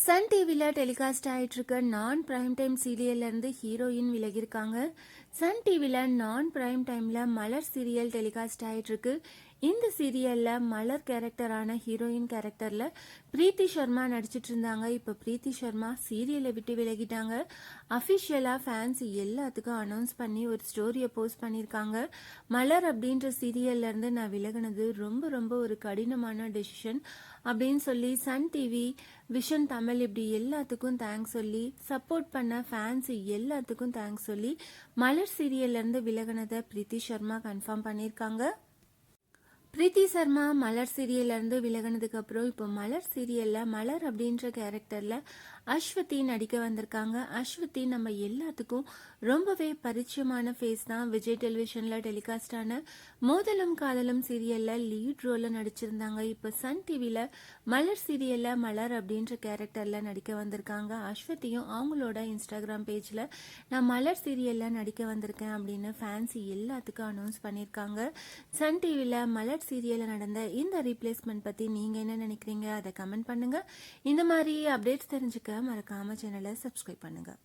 Sun டிவியில் telecast ஆகிட்டுருக்க நான் பிரைம் டைம் சீரியல்லேருந்து ஹீரோயின் விலகியிருக்காங்க சன் டிவியில் நான் பிரைம் டைமில் மலர் சீரியல் டெலிகாஸ்ட் ஆகிட்டுருக்கு இந்த சீரியலில் மலர் கேரக்டரான ஹீரோயின் கேரக்டரில் பிரீத்தி சர்மா நடிச்சிட்டு இருந்தாங்க இப்போ பிரீத்தி சர்மா சீரியலை விட்டு விலகிட்டாங்க. அஃபிஷியலாக ஃபேன்ஸ் எல்லாத்துக்கும் அனௌன்ஸ் பண்ணி ஒரு ஸ்டோரியை போஸ்ட் பண்ணியிருக்காங்க மலர் அப்படின்ற சீரியல்லேருந்து நான் விலகினது ரொம்ப ரொம்ப ஒரு கடினமான டெசிஷன் அப்படின்னு சொல்லி சன் டிவி விஷன் தமிழ் இப்படி எல்லாத்துக்கும் தேங்க்ஸ் சொல்லி சப்போர்ட் பண்ண ஃபேன்ஸ் எல்லாத்துக்கும் தேங்க்ஸ் சொல்லி மலர் மலர் இருந்து விலகினதை பிரீத்தி சர்மா கன்ஃபார்ம் பண்ணியிருக்காங்க. ப்ரீத்தி சர்மா மலர் சீரியல்லேருந்து விலகினதுக்கு அப்புறம் இப்போ மலர் சீரியலில் மலர் அப்படின்ற கேரக்டரில் அஸ்வதி நடிக்க வந்திருக்காங்க. அஸ்வதி நம்ம எல்லாத்துக்கும் ரொம்பவே பரிச்சயமான ஃபேஸ் தான். விஜய் டெலிவிஷனில் டெலிகாஸ்ட் ஆன மோதலும் காதலும் சீரியலில் லீட் ரோலில் நடிச்சிருந்தாங்க. இப்போ சன் டிவியில் மலர் சீரியலில் மலர் அப்படின்ற கேரக்டரில் நடிக்க வந்திருக்காங்க. அஸ்வதியும் அவங்களோட இன்ஸ்டாகிராம் பேஜில் நான் மலர் சீரியலில் நடிக்க வந்திருக்கேன் அப்படின்னு ஃபேன்ஸி எல்லாத்துக்கும் அனௌன்ஸ் பண்ணியிருக்காங்க சன் டிவியில் மலர் சீரியல் ஏரியாவில் நடந்த இந்த ரீப்ளேஸ்மெண்ட் பற்றி நீங்கள் என்ன நினைக்கிறீங்க அதை கமெண்ட் பண்ணுங்கள் இந்த மாதிரி அப்டேட்ஸ் தெரிஞ்சுக்க மறக்காமல் சேனலை சப்ஸ்கிரைப் பண்ணுங்கள்